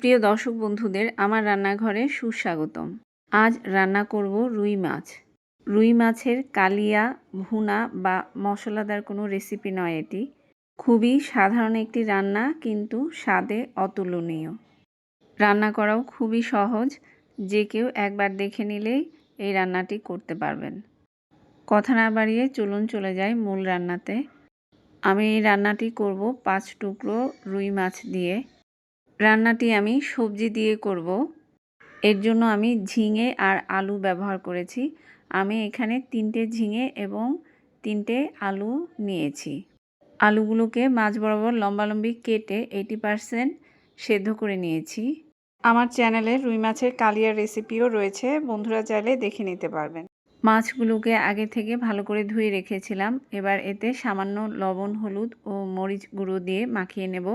সুপ্রিয় দর্শক বন্ধুদের, আমার রান্নাঘরে সুস্বাগতম। আজ রান্না করব রুই মাছ। রুই মাছের কালিয়া, ভুনা বা মশলাদার কোনো রেসিপি নয় এটি। খুবই সাধারণ একটি রান্না, কিন্তু স্বাদে অতুলনীয়। রান্না করাও খুবই সহজ। যে কেউ একবার দেখে নিলেই এই রান্নাটি করতে পারবেন। কথা না বাড়িয়ে চলুন চলে যাই মূল রান্নাতে। আমি এই রান্নাটি করব পাঁচ টুকরো রুই মাছ দিয়ে। রান্নাটি আমি সবজি দিয়ে করব। এর জন্য আমি ঝিঙে আর আলু ব্যবহার করেছি। আমি এখানে তিনটে ঝিঙে এবং তিনটে আলু নিয়েছি। আলুগুলোকে মাছ বরাবর লম্বালম্বি কেটে এইটি পারসেন্ট সেদ্ধ করে নিয়েছি। আমার চ্যানেলে রুই মাছের কালিয়ার রেসিপিও রয়েছে। বন্ধুরা চাইলে দেখে নিতে পারবেন। মাছগুলোকে আগে থেকে ভালো করে ধুয়ে রেখেছিলাম। এবার এতে সামান্য লবণ, হলুদ ও মরিচ গুঁড়ো দিয়ে মাখিয়ে নেব।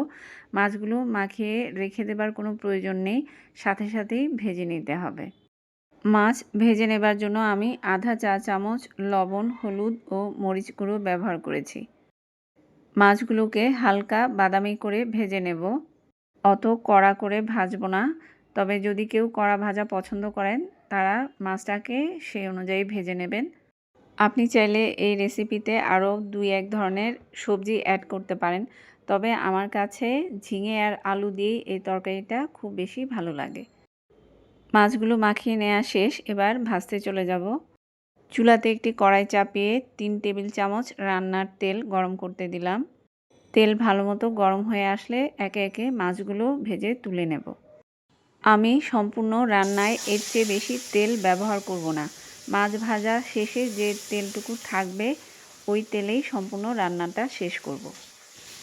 মাছগুলো মাখিয়ে রেখে দেবার কোনো প্রয়োজন নেই, সাথে সাথেই ভেজে নিতে হবে। মাছ ভেজে নেবার জন্য আমি আধা চা চামচ লবণ, হলুদ ও মরিচ গুঁড়ো ব্যবহার করেছি। মাছগুলোকে হালকা বাদামি করে ভেজে নেব। অত কড়া করে ভাজবো না, তবে যদি কেউ কড়া ভাজা পছন্দ করেন তারা মাছটাকে সেই অনুযায়ী ভেজে নেবেন। আপনি চাইলে এই রেসিপিতে আরও দুই এক ধরনের সবজি অ্যাড করতে পারেন। তবে আমার কাছে ঝিঙে আর আলু দিয়েই এই তরকারিটা খুব বেশি ভালো লাগে। মাছগুলো মাখিয়ে নেওয়া শেষ, এবার ভাজতে চলে যাব। চুলাতে একটি কড়াই চাপিয়ে তিন টেবিল চামচ রান্নার তেল গরম করতে দিলাম। তেল ভালো মতো গরম হয়ে আসলে একে একে মাছগুলো ভেজে তুলে নেব। আমি সম্পূর্ণ রান্নায় এর চেয়ে বেশি তেল ব্যবহার করব না। মাছ ভাজা শেষে যে তেলটুকু থাকবে, ওই তেলেই সম্পূর্ণ রান্নাটা শেষ করব।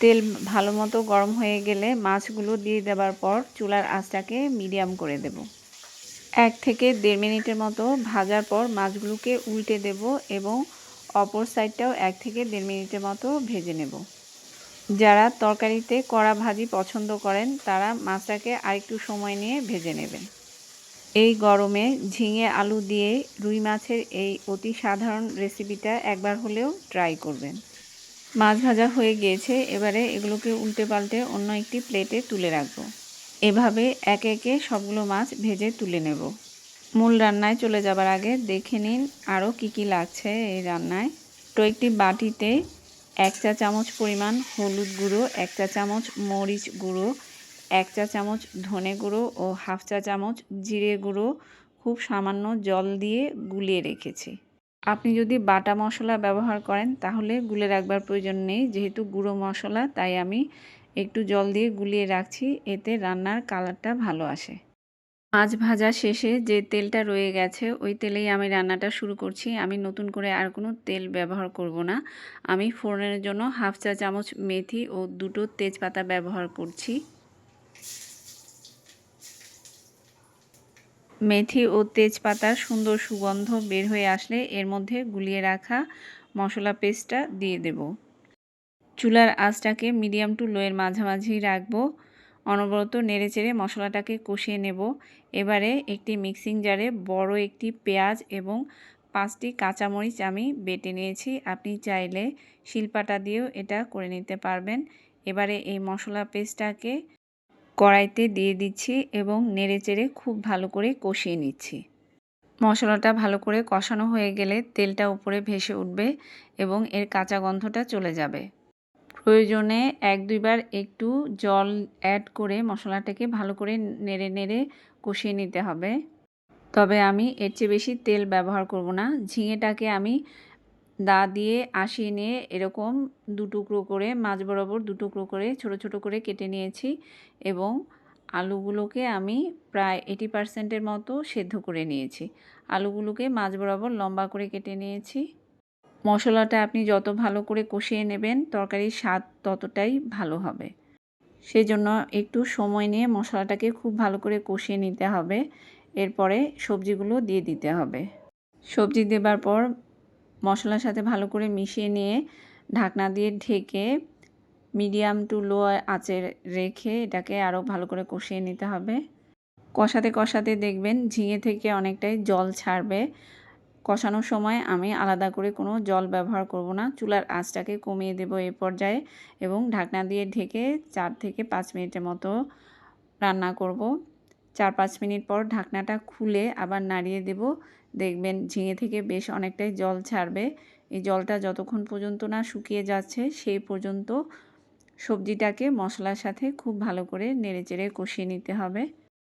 তেল ভালো মতো গরম হয়ে গেলে মাছগুলো দিয়ে দেওয়ার পর চুলার আঁচটাকে মিডিয়াম করে দেব। এক থেকে দেড় মিনিটের মতো ভাজার পর মাছগুলোকে উল্টে দেব এবং অপর সাইডটাও এক থেকে দেড় মিনিটের মতো ভেজে নেব। যারা তরকারিতে কড়া ভাজি পছন্দ করেন, তারা মাছটাকে আরেকটু সময় নিয়ে ভেজে নেবেন। এই গরমে ঝিঙে আলু দিয়ে রুই মাছের এই অতি সাধারণ রেসিপিটা একবার হলেও ট্রাই করবেন। মাছ ভাজা হয়ে গিয়েছে, এবারে এগুলোকে উল্টে পাল্টে অন্য একটি প্লেটে তুলে রাখব। এভাবে একে একে সবগুলো মাছ ভেজে তুলে নেব। মূল রান্নায় চলে যাবার আগে দেখে নিন আরও কি কি লাগছে এই রান্নায়। তো একটি বাটিতে এক চা চামচ পরিমাণ হলুদ গুঁড়ো, এক চা চামচ মরিচ গুঁড়ো, এক চা চামচ ধনে গুঁড়ো ও হাফ চা চামচ জিরে গুঁড়ো। খুব সামান্য জল দিয়ে গুলিয়ে রেখেছি। আপনি যদি বাটা মশলা ব্যবহার করেন তাহলে গুলে রাখবার প্রয়োজন নেই। যেহেতু গুঁড়ো মশলা, তাই আমি একটু জল দিয়ে গুলিয়ে রাখছি। এতে রান্নার কালারটা ভালো আসে। মাছ ভাজা শেষে যে তেলটা রয়ে গেছে, ওই তেলেই আমি রান্নাটা শুরু করছি। আমি নতুন করে আর কোনো তেল ব্যবহার করব না। আমি ফোড়নের জন্য হাফ চা চামচ মেথি ও দুটো তেজপাতা ব্যবহার করছি। মেথি ও তেজপাতার সুন্দর সুগন্ধ বের হয়ে আসলে এর মধ্যে গুলিয়ে রাখা মশলা পেস্টটা দিয়ে দেব। চুলার আঁচটাকে মিডিয়াম টু লোয়ের মাঝামাঝি রাখব। অনবরত নেড়েচেড়ে মশলাটাকে কষিয়ে নেব। এবারে একটি মিক্সিং জারে বড় একটি পেঁয়াজ এবং পাঁচটি কাঁচামরিচ আমি বেটে নিয়েছি। আপনি চাইলে শিলপাটা দিয়েও এটা করে নিতে পারবেন। এবারে এই মশলা পেস্টটাকে কড়াইতে দিয়ে দিচ্ছি এবং নেড়েচেড়ে খুব ভালো করে কষিয়ে নিচ্ছি। মশলাটা ভালো করে কষানো হয়ে গেলে তেলটা উপরে ভেসে উঠবে এবং এর কাঁচা গন্ধটা চলে যাবে। প্রয়োজনে এক দুইবার একটু জল অ্যাড করে মশলাটাকে ভালো করে নেড়ে নেড়ে কষিয়ে নিতে হবে। তবে আমি এর চেয়ে বেশি তেল ব্যবহার করব না। ঝিঙেটাকে আমি দা দিয়ে আসিয়ে নিয়ে এরকম দু টুকরো করে মাছ বরাবর দু টুকরো করে, ছোট ছোট করে কেটে নিয়েছি এবং আলুগুলোকে আমি প্রায় এইটি পার্সেন্টের মতো সেদ্ধ করে নিয়েছি। আলুগুলোকে মাছ বরাবর লম্বা করে কেটে নিয়েছি। মশলাটা আপনি যত ভালো করে কষিয়ে নেবেন, তরকারির স্বাদ ততটাই ভালো হবে। সেজন্য একটু সময় নিয়ে মশলাটাকে খুব ভালো করে কষিয়ে নিতে হবে। এরপরে সবজিগুলো দিয়ে দিতে হবে। সবজি দেবার পর মশলার সাথে ভালো করে মিশিয়ে নিয়ে ঢাকনা দিয়ে ঢেকে মিডিয়াম টু লো আঁচে রেখে এটাকে আরও ভালো করে কষিয়ে নিতে হবে। কষাতে কষাতে দেখবেন ঝিঙে থেকে অনেকটাই জল ছাড়বে। কষানোর সময় আমি আলাদা করে কোনো জল ব্যবহার করব না। চুলার আঁচটাকে কমিয়ে দেব এই পর্যায়ে এবং ঢাকনা দিয়ে ঢেকে চার থেকে পাঁচ মিনিটের মতো রান্না করব। চার পাঁচ মিনিট পর ঢাকনাটা খুলে আবার নাড়িয়ে দেব। দেখবেন ঝিঙে থেকে বেশ অনেকটাই জল ছাড়বে। এই জলটা যতক্ষণ পর্যন্ত না শুকিয়ে যাচ্ছে সেই পর্যন্ত সবজিটাকে মশলার সাথে খুব ভালো করে নেড়েচেড়ে কষিয়ে নিতে হবে।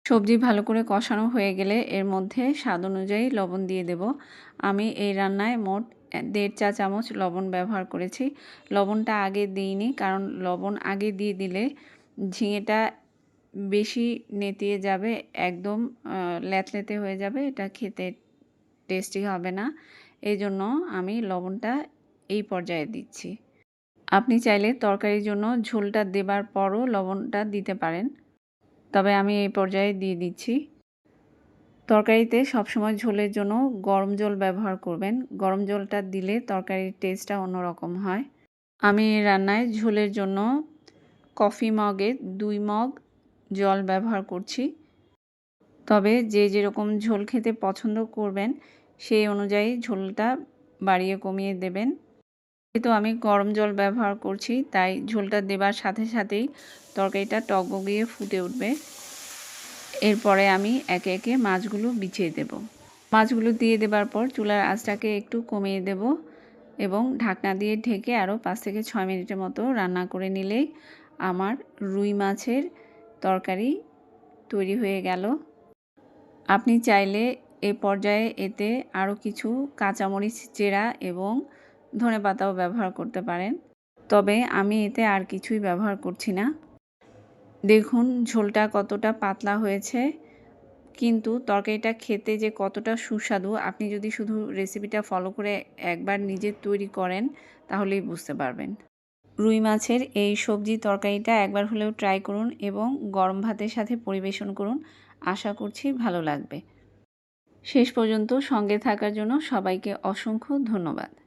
সবজি ভালো করে কষানো হয়ে গেলে এর মধ্যে স্বাদ অনুযায়ী লবণ দিয়ে দেব। আমি এই রান্নায় মোট দেড় চা চামচ লবণ ব্যবহার করেছি। লবণটা আগে দিইনি, কারণ লবণ আগে দিয়ে দিলে ঝিঙেটা বেশি নেতিয়ে যাবে, একদম ল্যাতলেতে হয়ে যাবে, এটা খেতে টেস্টি হবে না। এই জন্য আমি লবণটা এই পর্যায়ে দিচ্ছি। আপনি চাইলে তরকারির জন্য ঝোলটা দেবার পরও লবণটা দিতে পারেন। তবে আমি এই পর্যায়ে দিয়ে দিচ্ছি। তরকারিতে সবসময় ঝোলের জন্য গরম জল ব্যবহার করবেন। গরম জলটা দিলে তরকারির টেস্টটা অন্যরকম হয়। আমি রান্নায় ঝোলের জন্য কফি মগে দুই মগ জল ব্যবহার করছি। তবে যে যেরকম ঝোল খেতে পছন্দ করবেন, সেই অনুযায়ী ঝোলটা বাড়িয়ে কমিয়ে দেবেন। যেহেতু আমি গরম জল ব্যবহার করছি, তাই ঝোলটা দেবার সাথে সাথেই তরকারিটা টকবগিয়ে ফুটে উঠবে। এরপরে আমি একে একে মাছগুলো বিছিয়ে দেব। মাছগুলো দিয়ে দেবার পর চুলার আঁচটাকে একটু কমিয়ে দেব এবং ঢাকনা দিয়ে ঢেকে আরও পাঁচ থেকে ছয় মিনিটের মতো রান্না করে নিলেই আমার রুই মাছের তরকারি তৈরি হয়ে গেল। আপনি চাইলে এ পর্যায়ে এতে আরও কিছু কাঁচামরিচ, চেরা এবং ধনে পাতাও ব্যবহার করতে পারেন। তবে আমি এতে আর কিছুই ব্যবহার করছি না। দেখুন, ঝোলটা কতটা পাতলা হয়েছে। কিন্তু তরকারিটা খেতে যে কতটা সুস্বাদু, আপনি যদি শুধু রেসিপিটা ফলো করে একবার নিজে তৈরি করেন, তাহলেই বুঝতে পারবেন। রুই মাছের এই সবজি তরকারিটা একবার হলেও ট্রাই করুন এবং গরম ভাতের সাথে পরিবেশন করুন। আশা করছি ভালো লাগবে। শেষ পর্যন্ত সঙ্গে থাকার জন্য সবাইকে অসংখ্য ধন্যবাদ।